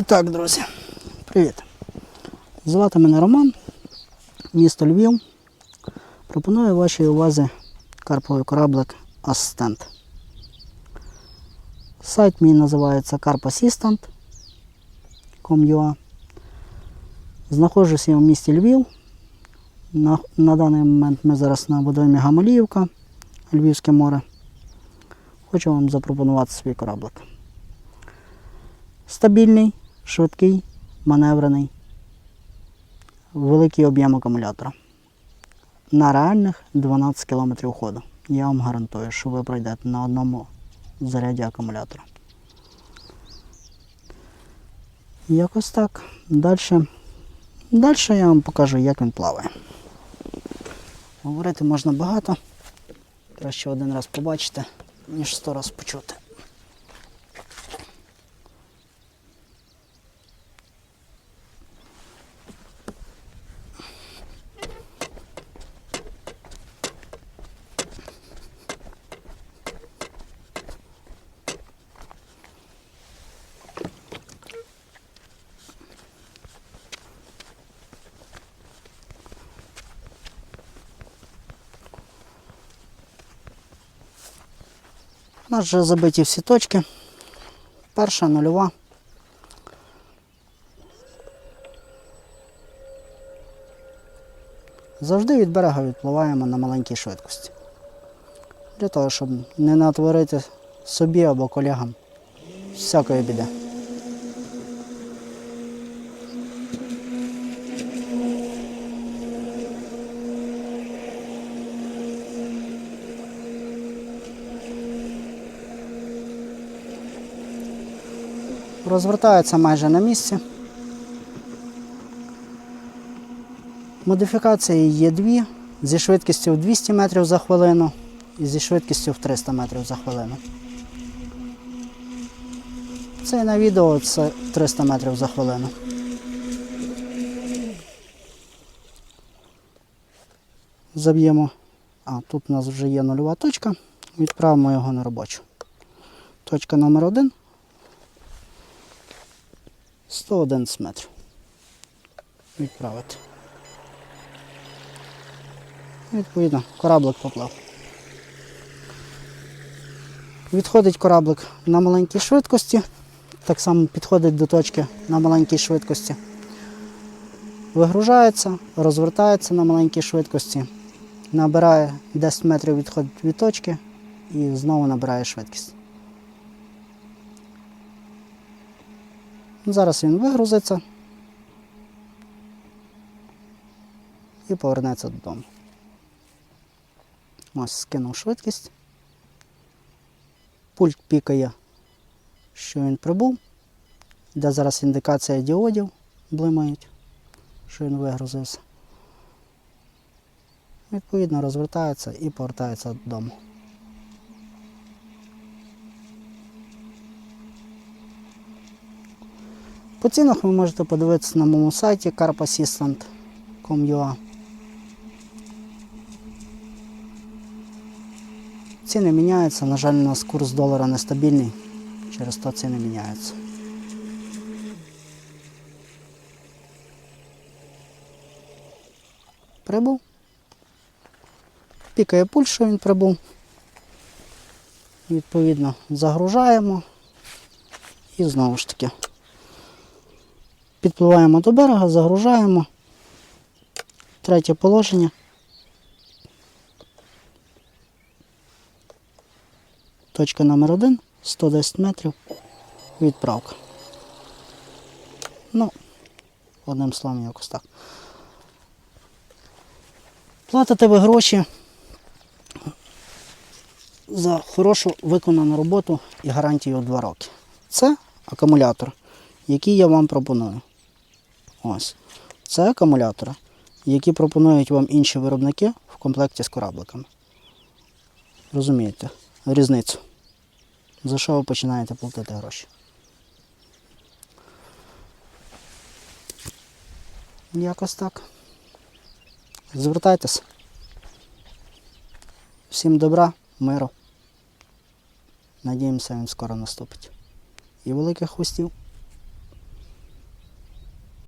І так, друзі, привіт. Звати мене Роман, місто Львів. Пропоную вашій увазі карповий кораблик Асистент. Сайт мій називається carpassistant.com.ua Знаходжуся я в місті Львів. На, на даний момент ми зараз на водоймі Гамаліївка, Львівське море. Хочу вам запропонувати свій кораблик. Стабільний, швидкий, маневрений, великий об'єм акумулятора. На реальних 12 км ходу. Я вам гарантую, що ви пройдете на одному заряді акумулятора. Якось так. Далі. Далі я вам покажу, як він плаває. Говорити можна багато. Краще один раз побачити, ніж сто раз почути. У нас вже забиті всі точки. Перша нульова. Завжди від берега відпливаємо на маленькій швидкості. Для того, щоб не натворити собі або колегам всякої біди. Розвертається майже на місці. Модифікації є дві зі швидкістю в 200 метрів за хвилину і зі швидкістю в 300 метрів за хвилину. Це на відео це 300 метрів за хвилину. Заб'ємо. А, тут у нас вже є нульова точка. Відправимо його на робочу. Точка номер один. 111 метрів. Відправити. Відповідно, кораблик поплав. Відходить кораблик на маленькій швидкості. Так само підходить до точки на маленькій швидкості. Вигружається, розвертається на маленькій швидкості, набирає 10 метрів відходить від точки і знову набирає швидкість. Зараз він вигрузиться і повернеться додому. Ось скинув швидкість. Пульт пікає, що він прибув. Де зараз індикація діодів блимають, що він вигрузився. Відповідно, розвертається і повертається додому. По цінах ви можете подивитися на моєму сайті carpassistant.com.ua Ціни міняються, на жаль, у нас курс долара нестабільний, через то ціни міняються. Прибув. Пікає пульс, що він прибув. Відповідно, загружаємо і знову ж таки. Підпливаємо до берега, загружаємо. Третє положення. Точка номер один, 110 метрів. Відправка. Ну, одним словом, якось так. Платите ви гроші за хорошу виконану роботу і гарантію 2 роки. Це акумулятор, який я вам пропоную. Ось. Це акумулятори, які пропонують вам інші виробники в комплекті з корабликами. Розумієте? Різницю. За що ви починаєте платити гроші? Якось так. Звертайтеся. Всім добра, миру. Надіємося, він скоро наступить. І великих хвостів.